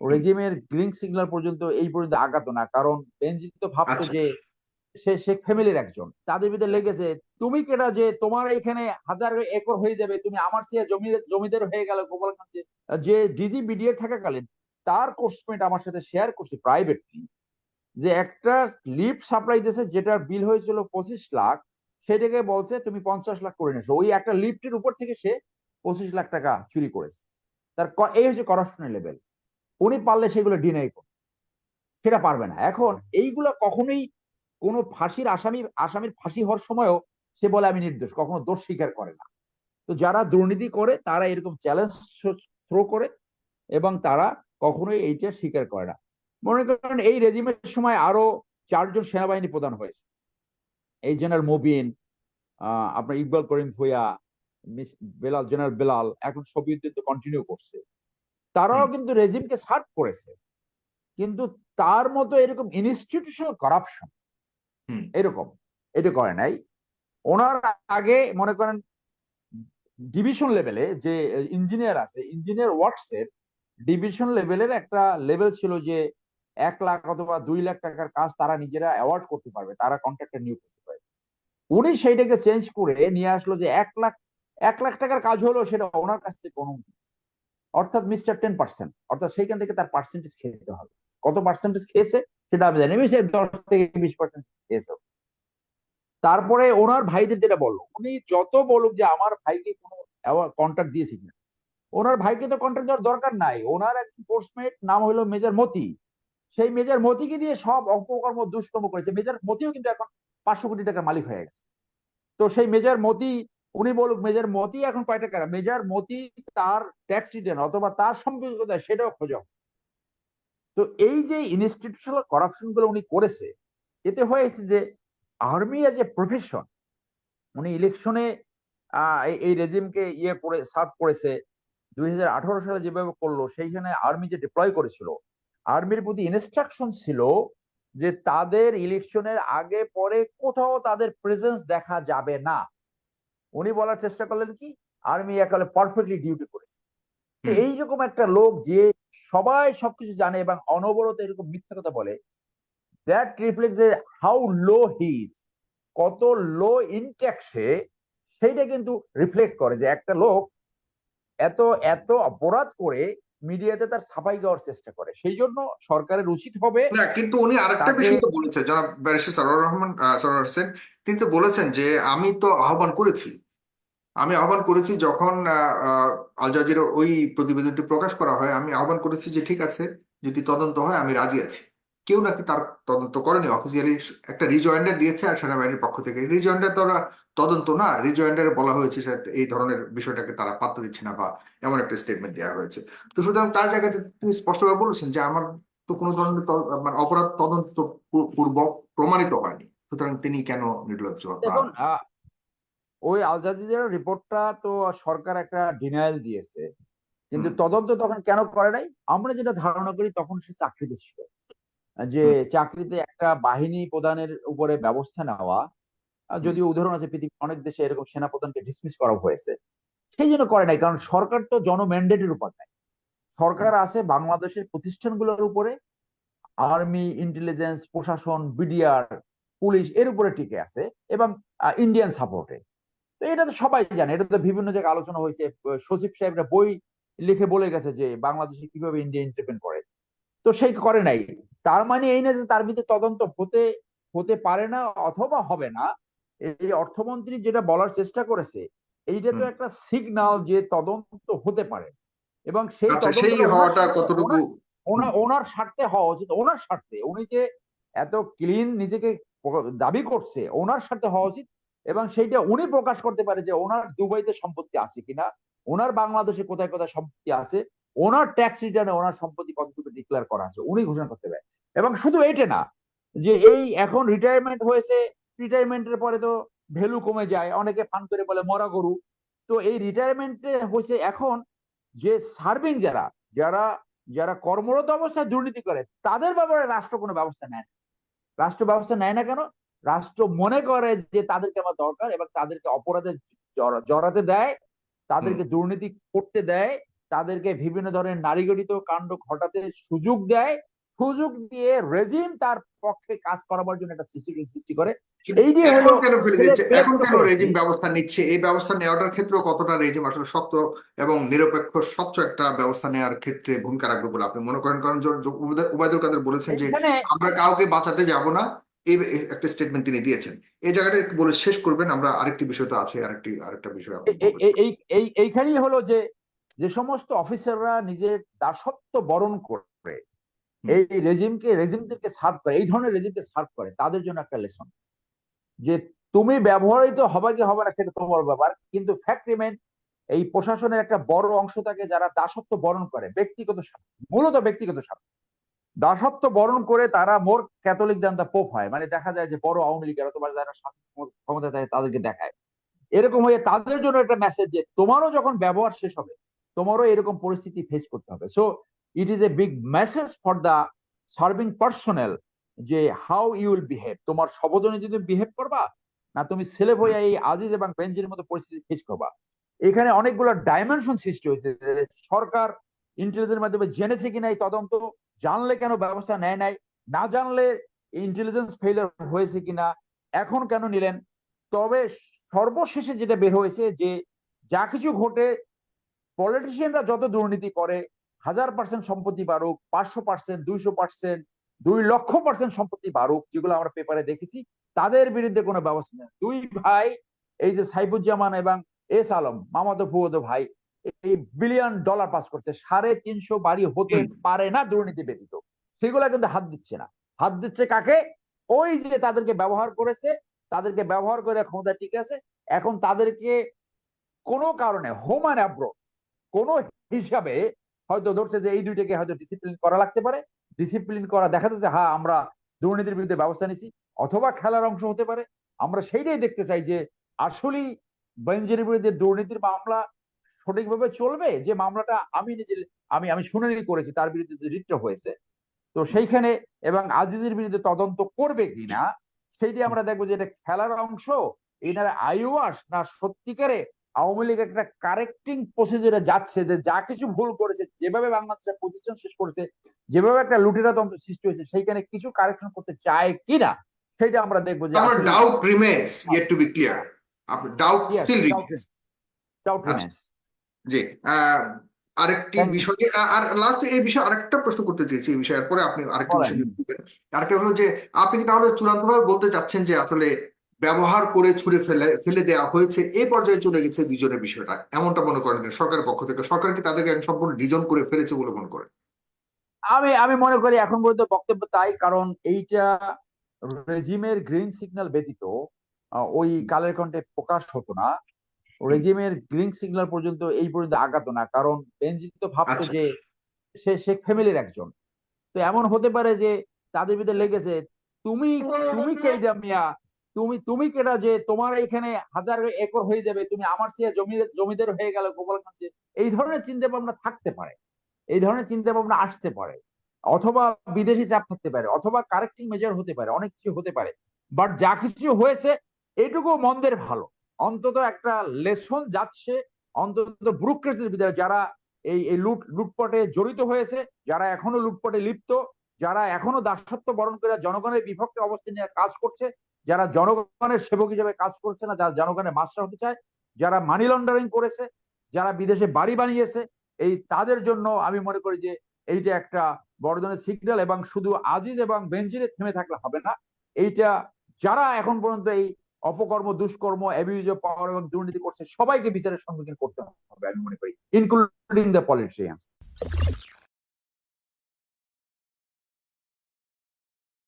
রেজিমের green signal পর্যন্ত এই পর্যন্ত আগাতো না। কারণ বেনজির তো ভাবতো আচ্ছা। যে সে শেখ ফ্যামিলির একজন। তাদের ভিতরে লেগেছে তুমি কেটা যে তোমার এখানে হাজার একর হয়ে যাবে তুমি আমার সে জমি জমিদার হয়ে গেল গোপালগঞ্জে যে ডিজি বিডিএ থাকাকালীন তার কোর্সমেন্ট আমার সাথে শেয়ার করছে প্রাইভেটলি যে একটা লিফট সাপ্লাই দিয়েছে যেটার বিল হয়েছিল পঁচিশ লাখ সেটাকে বলছে তুমি পঞ্চাশ লাখ করে নিয়েছো। ওই একটা লিফটের উপর থেকে সে পঁচিশ লাখ টাকা চুরি করেছে। তার এই হচ্ছে করাপশনের লেভেল উনি পারলে সেগুলো ডিনাই করবে সেটা পারবে না। এখন এইগুলো কখনোই কোনো ফাঁসির আসামি, আসামির ফাঁসি হওয়ার সময়ও সে বলে, আমি নির্দোষ। কখনো দোষ স্বীকার করে না। তো যারা দুর্নীতি করে, তারা এরকম চ্যালেঞ্জ থ্রো করে এবং তারা কখনোই এইটা স্বীকার করে না। মনে করেন এই রেজিমের সময় আরও চারজন সেনাবাহিনী প্রধান হয়েছে। এই জেনারেল মুবিন আপনার ইকবাল করিম মিস বেলাল জেনারেল বেলাল, এখন তো কন্টিনিউ করছে। তারাও কিন্তু রেজিমকে সার্ভ করেছে। কিন্তু তার মতো এরকম ইনস্টিটিউশনাল করাপশন এরকম এটা করে নাই। ওনার আগে মনে করেন ডিভিশন লেভেলে যে ইঞ্জিনিয়ার আছে ইঞ্জিনিয়ার ওয়ার্কসের ডিভিশন লেভেলের একটা লেভেল ছিল যে এক লাখ অথবা দুই লাখ টাকার কাজ তারা নিজেরা অ্যাওয়ার্ড করতে পারবে তারা কন্ট্রাক্টর নিয়োগ করতে পারবে। উনি সেইটাকে চেঞ্জ করে নিয়ে আসলো যে এক লাখ এক লাখ টাকার কাজ হলো সেটা ওনার কাছ থেকে অনুমতি অর্থাৎ মিস্টার টেন পার্সেন্ট, অর্থাৎ সেইখান থেকে তার পার্সেন্টেজ খেতে হবে। কত পার্সেন্টেজ খেয়েছে? সেটা আমি জানি সে দশ থেকে বিশ পার্সেন্ট খেয়েছে। তারপরে ওনার ভাইদের যেটা বলল, উনি যত বলুক যে আমার ভাইকে কোনো কন্ট্রাক্ট দিয়েছি কিনা। ওনার ভাইকে তো কন্ট্রাক্ট দেওয়ার দরকার নাই। ওনার এক পোস্টমেট নাম হলো মেজর মতি। সেই মেজর মতিকে দিয়ে সব অপকর্ম দুষ্কর্ম করেছে। মেজর মতিও কিন্তু এখন পাঁচশো কোটি টাকার মালিক হয়ে গেছে। তো সেই মেজর মতি উনি বলুক, মেজর মতি এখন কয় টাকা মেজর মতি তার ট্যাক্স রিটার্ন অথবা তার সম্পত্তি কোথায় সেটাও খোঁজো। তো এই যে ইনস্টিটিউশনাল করাপশনগুলো উনি করেছে, এতে হয়েছে যে আর্মি এজ এ প্রফেশন উনি ইলেকশনে এই রেজিমকে ইয়ে করে সার্ভ করেছে, দুই হাজার আঠারো সালে যেভাবে করল, সেইখানে আর্মি যে ডিপ্লয় করেছিল আর্মির প্রতি ইনস্ট্রাকশন ছিল যে তাদের ইলেকশনের আগে পরে কোথাও তাদের প্রেজেন্স দেখা যাবে না। উনি বলার চেষ্টা করলেন কি আর্মি একালে পারফেক্টলি ডিউটি করেছে। এইরকম একটা লোক যে সবাই সবকিছু জানে এবং অনবরত এরকম মিথ্যা কথা বলে দ্যাট রিফ্লেক্ট যে হাউ লো হিজ কত লো ইনট্যাক্সে সে সেইটা কিন্তু রিফ্লেক্ট করে যে একটা লোক এত এত অপরাধ করে মিডিয়াতে তার ছাপাই দেওয়ার চেষ্টা করে। সেই জন্য সরকারের উচিত হবে না কিন্তু উনি আরেকটা বিষয় তো বলেছেন জনাব ব্যারিস্টার সরোয়ার রহমান সরোয়ার হোসেন তিনি তো বলেছেন যে আমি তো আহ্বান করেছি। আমি আহ্বান করেছি যখন আল জাজির ওই প্রতিবেদনটি প্রকাশ করা হয় আমি আহ্বান করেছি যে ঠিক আছে যদি তদন্ত হয় আমি রাজি আছি। কেউ নাকি তার তদন্ত করেনি। অফিসিয়ালি একটা রিজয়েন্ডার দিয়েছে আর সেনাবাহিনীর পক্ষ থেকে। রিজয়েন্ডার তো ওরা তদন্ত না রিজয়েন্ডারে বলা হয়েছে এই ধরনের বিষয়টাকে তারা পাত্তা দিচ্ছে না বা এমন একটা স্টেটমেন্ট দেওয়া হয়েছে। তো সুতরাং তার জায়গাতে তিনি স্পষ্টভাবে বলেছেন যে আমার তো কোনো ধরনের মানে অপরাধ তদন্ত পূর্বক প্রমাণিত হয়নি সুতরাং তিনি কেন নির্লজ্জ ওই আল জাজিরার রিপোর্টটা তো সরকার একটা ডিনায়াল দিয়েছে। কিন্তু তদন্ত তখন কেন করে নাই? আমরা যেটা ধারণা করি তখন সে চাকরিতে ছিল। যে চাকরিতে একটা বাহিনী প্রদানের উপরে ব্যবস্থা নেওয়া যদিও উদাহরণ আছে পৃথিবীর অনেক দেশে এরকম সেনা প্রধানকে ডিসমিস করা হয়েছে সেই জন্য করে নাই কারণ সরকার তো জনম্যান্ডেটের উপর নাই। সরকার আছে বাংলাদেশের প্রতিষ্ঠানগুলোর উপরে আর্মি ইন্টেলিজেন্স প্রশাসন বিডিআর পুলিশ এর উপরে টিকে আছে এবং ইন্ডিয়ান সাপোর্টে তো এটা তো সবাই জানে এটা তো বিভিন্ন জায়গায় আলোচনা হয়েছে সচিব সাহেবরা বই লিখে বলে গেছে যে বাংলাদেশে কীভাবে ইন্ডিয়া ইন্টারভেন করে। তো সেই করে নাই। তার মানে এই না যে তার ভিতরে তদন্ত হতে হতে পারে না অথবা হবে না এই অর্থমন্ত্রী যেটা বলার চেষ্টা করেছে এইটা তো একটা সিগনাল যে তদন্ত হতে পারে। এবং সেই আচ্ছা সেই হওয়াটা কতটুকু ওনার স্বার্থে হওয়া উচিত ওনার স্বার্থে উনি যে এত ক্লিন নিজেকে দাবি করছে ওনার স্বার্থে হওয়া উচিত। এবং সেইটা উনি প্রকাশ করতে পারে যে ওনার দুবাইতে সম্পত্তি আছে কিনা ওনার বাংলাদেশে কোথায় কোথায় সম্পত্তি আছে ওনার ট্যাক্স রিটার্নে ওনার সম্পত্তি কতটুকু ডিক্লেয়ার করা আছে উনি ঘোষণা করতে পারে। এবং শুধু এইটা না যে এই এখন রিটায়ারমেন্ট হয়েছে রিটায়ারমেন্টের পরে তো ভ্যালু কমে যায় অনেকে ফান করে বলে মরা গরু। তো এই রিটায়ারমেন্টে হয়েছে এখন যে সার্ভিং যারা যারা যারা কর্মরত অবস্থায় দুর্নীতি করে তাদের ব্যাপারে রাষ্ট্র কোনো ব্যবস্থা নেয় না। রাষ্ট্র ব্যবস্থা নেয় না কেন? রাষ্ট্র মনে করে যে তাদেরকে আমার দরকার এবং তাদেরকে অপরাধে জড়া- জড়াতে দেয় তাদেরকে দুর্নীতি করতে দেয় তাদেরকে বিভিন্ন ধরনের নারীগঠিত কাণ্ড ঘটাতে সুযোগ দেয়। সুযোগ দিয়ে রেজিম তার পক্ষে কাজ করাবার জন্য একটা সিস্টেম সৃষ্টি করে। এইটি এখন হলো কেন ফেলে দিচ্ছে এখন কেন রেজিম ব্যবস্থা নিচ্ছে? এই ব্যবস্থা নেওয়াটার ক্ষেত্রে কতটা রেজিম আসলে শক্ত এবং নিরপেক্ষ স্বচ্ছ একটা ব্যবস্থা নেওয়ার ক্ষেত্রে ভূমিকা রাখবে বলে আপনি মনে করেন? কারণ উবায়দুল- কাদের বলেছেন যে আমরা কাউকে বাঁচাতে যাব না। এই এই একটা স্টেটমেন্ট তিনি দিয়েছেন। এই জায়গাটা বলে শেষ করবেন। আমরা আরেকটি বিষয় তো আছে আরেকটি আরেকটা বিষয় এই এই এইখানেই হলো যে যে সমস্ত অফিসাররা নিজের দাসত্ব বরণ করে এই রেজিমকে রেজিমদেরকে সার্ভ করে এই ধরনের রেজিমকে সার্ভ করে তাদের জন্য একটা লেসন। যে তুমি ব্যবহৃত হবে কি হবে না সেটা তোমার ব্যাপার কিন্তু ফ্যাক্ট রিমেন এই প্রশাসনের একটা বড় অংশ থাকে যারা দাসত্ব বরণ করে ব্যক্তিগত মূলত ব্যক্তিগত স্বার্থ। দাসত্ব বরণ করে তারা মোর ক্যাথলিক দান দা পোপ হয় মানে দেখা যায় যে বড় আওয়ামী লীগের অথবা যারা ক্ষমতা থাকে তাদেরকে দেখায়। এরকম হয়ে তাদের জন্য একটা মেসেজ যে তোমারও যখন ব্যবহার শেষ হবে তোমারও এরকম পরিস্থিতি ফেস করতে হবে। So it is a big message for the serving personnel যে হাউ ইউ উইল বিহেভ তোমার সবজনে যদি বিহেভ করবা, না তুমি ছেলে হয়ে এই আজিজ এবং বেঞ্জির মতো পরিস্থিতি ফেস করবা। এখানে অনেকগুলো ডাইমেনশন সৃষ্টি হয়েছে সরকার ইন্টেলিজেন্স মাধ্যমে জেনেছে কিনা এই তদন্ত জানলে কেন ব্যবস্থা নেয় নাই, না জানলে ইন্টেলিজেন্স ফেলিয়ার হয়েছে কিনা, এখন কেন নিলেন? তবে সর্বশেষে যেটা বের হয়েছে যে যা কিছু ঘটে পলিটিশিয়ানরা যত দুর্নীতি করে হাজার পার্সেন্ট সম্পত্তি বাড়ুক পাঁচশো পার্সেন্ট দুইশো পার্সেন্ট দুই লক্ষ পার্সেন্ট সম্পত্তি বাড়ুক যেগুলো আমরা পেপারে দেখেছি তাদের বিরুদ্ধে কোনো ব্যবস্থা নেই। দুই ভাই এই যে সাইফুজ্জামান এবং এস আলম মামাতো ফুয়াতো ভাই এই বিলিয়ন ডলার পাস করছে। সাড়ে তিনশো বাড়ি হতে পারে না দুর্নীতি ব্যতীত। সেগুলা কিন্তু হাত দিচ্ছে না। হাত দিচ্ছে কাকে? ওই যে তাদেরকে ব্যবহার করেছে তাদেরকে ব্যবহার করে ক্ষমতা ঠিক আছে। এখন তাদেরকে কোনো কারণে হোম অ্যান্ড অ্যাব্রোড কোনো হিসাবে হয়তো ধরছে যে এই দুইটাকে হয়তো ডিসিপ্লিন করা লাগতে পারে। ডিসিপ্লিন করা দেখা যাচ্ছে হ্যাঁ আমরা দুর্নীতির বিরুদ্ধে ব্যবস্থা নিছি, অথবা খেলার অংশ হতে পারে। আমরা সেইটাই দেখতে চাই যে আসলেই বেঞ্জিনের বিরুদ্ধে দুর্নীতির মামলা সঠিকভাবে চলবে? যে মামলাটা আমি নিজে, আমি আমি শুনানি করেছি, তার বিরুদ্ধে যে রিটটা হয়েছে। তো সেইখানে এবং আজিজের বিরুদ্ধে তদন্ত করবে কিনা, সেইটি আমরা দেখব যে এটা খেলার অংশ এনার আইওয়াস না সত্যিকারে আওয়ামী লীগ একটা কারেক্টিং প্রসিজারে যাচ্ছে যে যা কিছু ভুল করেছে যেভাবে বাংলাদেশের পজিশন শেষ করেছে যেভাবে একটা লুটেরা তন্ত্র সৃষ্টি হয়েছে সেইখানে কিছু কারেকশন করতে চায় কিনা সেটা আমরা দেখব যে আমার doubt remains yet to be clear আপনার ডাউট স্টিল রিমেন্স doubt আচ্ছা। জি আরেকটি বিষয় আর লাস্ট এই বিষয়ে আরেকটা প্রশ্ন করতে চেয়েছি এই বিষয়ের পরে আপনি আরেকটা। বিষয় আরেকটা হলো যে আপনি কি তাহলে চূড়ান্তভাবে বলতে চাচ্ছেন যে আসলে ব্যবহার করে ছুড়ে ফেলে ফেলে দেওয়া হয়েছে এই পর্যায়ে চলে গেছে দুজনের বিষয়টা। এমনটা মনে করেন সরকারের পক্ষ থেকে। সরকার কি তাদেরকে সম্পূর্ণ ডিজন করে ফেলেছে বলে মনে করে আমি আমি মনে করি এখন পর্যন্ত বক্তব্য তাই কারণ এইটা রেজিমের গ্রিন সিগন্যাল ব্যতীত ওই কালের কণ্ঠে প্রকাশ হতো না। রেজিমের গ্রিন সিগন্যাল পর্যন্ত এই পর্যন্ত আগাতো না কারণ বেনজিৎ তো ভাবতো আচ্ছা। যে সে শেখ ফ্যামিলির একজন। তো এমন হতে পারে যে তাদের ভিতরে লেগেছে তুমি তুমি কেডা মিয়া? তুমি তুমি কেডা যে তোমার এখানে হাজার একর হয়ে যাবে, তুমি আমার চেয়ে জমি, জমিদার হয়ে গেল গোপালগঞ্জে, এই ধরনের চিন্তা ভাবনা থাকতে পারে। এই ধরনের চিন্তা ভাবনা আসতে পারে। অথবা বিদেশি চাপ থাকতে পারে, অথবা কারেক্টিং মেজার হতে পারে, অনেক কিছু হতে পারে। বাট যা কিছু হয়েছে এটুকু মন্দের ভালো। অন্তত একটা লেসন যাচ্ছে, অন্তত ব্রুক্রেসির বিদায় যারা এই এই লুট, লুটপটে জড়িত হয়েছে, যারা এখনও লুটপটে লিপ্ত, যারা এখনও দাসত্ব বরণ করে জনগণের বিপক্ষে অবস্থান নিয়ে কাজ করছে যারা জনগণের সেবক হিসেবে কাজ করছে না, যারা জনগণের মাস্টার হতে চায়, যারা মানি লন্ডারিং করেছে, যারা বিদেশে বাড়ি বানিয়েছে, এই তাদের জন্য আমি মনে করি যে এইটা একটা বড় ধরনের সিগন্যাল এবং শুধু আজিজ এবং বেঞ্জিরে থেমে থাকলে হবে না। এইটা যারা এখন পর্যন্ত এই অপকর্ম, দুষ্কর্ম অ্যাবিউজ অফ পাওয়ার এবং দুর্নীতি করছে, সবাইকে বিচারের সম্মুখীন করতে হবে, আমি মনে করি ইনক্লুডিং দ্য পলিটিশিয়ানস